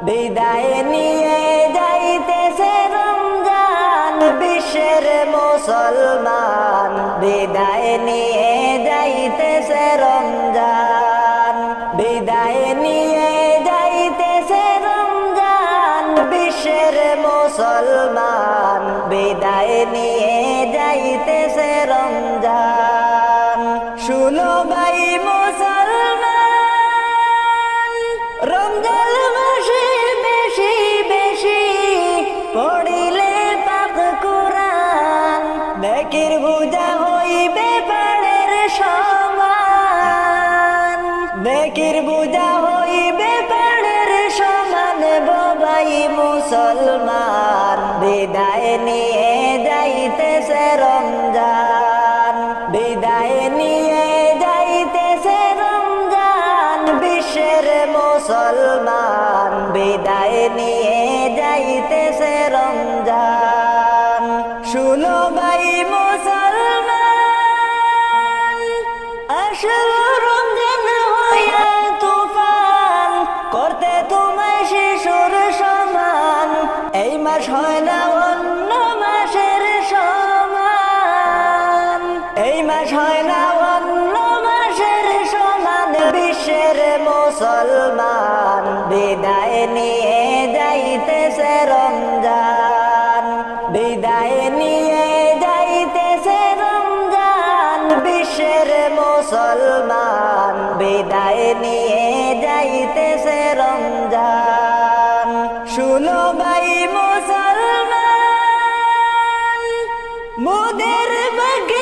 বিদায় নিয়ে যাইতেছে রমজান, বিশ্বের মুসলমান। বিদায় নিয়ে যাইতেছে রমজান, বিদায় নিয়ে যাইতেছে রমজান, বিশ্বের মুসলমান। বিদায় নিয়ে যাইতেছে রমজান। শুনো ভাই মুসলমান, রমজান নেকির বুঝা হইবে পাড়ের সমান বাবাই মুসলমান। বিদায় নিয়ে যাইতেছে রমজান। বিদায় নিয়ে যাইতেছে রমজান বিশ্বের মুসলমান। বিদায় নিয়ে যাইতেছে রমজান। শুনো ভাই মুসলমান আসল মাস হয় না, অন্য মাসের সমান বিশ্বের মুসলমান। বিদায় নিয়ে যাইতেছে রমজান। বিদায় নিয়ে যাইতেছে রমজান, বিশ্বের মুসলমান। বিদায় নিয়ে যাইতেছে রমজান। শুনো ভাই মুসলমান, মোদের বাগে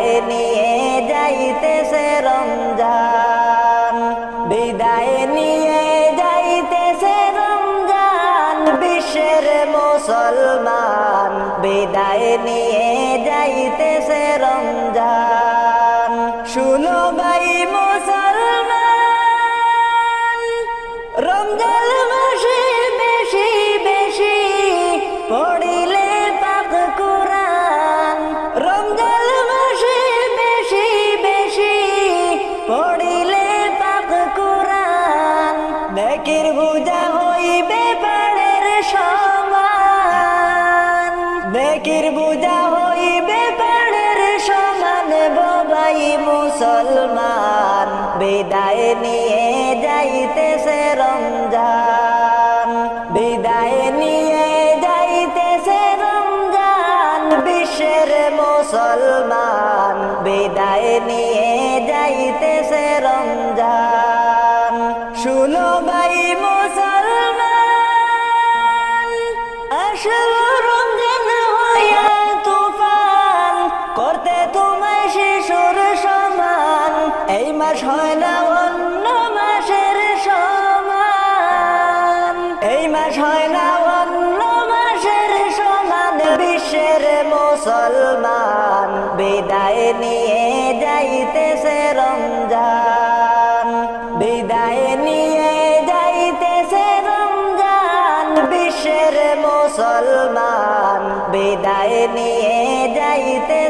বিদায় নিয়ে যাইতেছে রমজান। বিদায় নিয়ে যাইতেছে রমজান, বিশ্বের মুসলমান। বিদায় নিয়ে যাইতেছে রমজান। শুনো ভাই মুসলমান, রমজান নেকির বুঝা হইবে পাড়ের সমান। নেকির বুঝা হইবে পাড়ের সমান, বাবাই মুসলমান। বিদায় নিয়ে যাইতেছে রমজান। বিদায় নিয়ে যাইতেছে রমজান, বিশ্বের মুসলমান। বিদায় নিয়ে যাইতেছে রমজান। মাস হয় না মাসের সমান। এই মাস হয় না, অন্য মাসের সমান। বিশ্বের মুসলমান বিদায় নিয়ে যাইতেছে রমজান। বিদায় নিয়ে যাইতেছে রমজান। বিশ্বের মুসলমান বিদায় নিয়ে যাইতে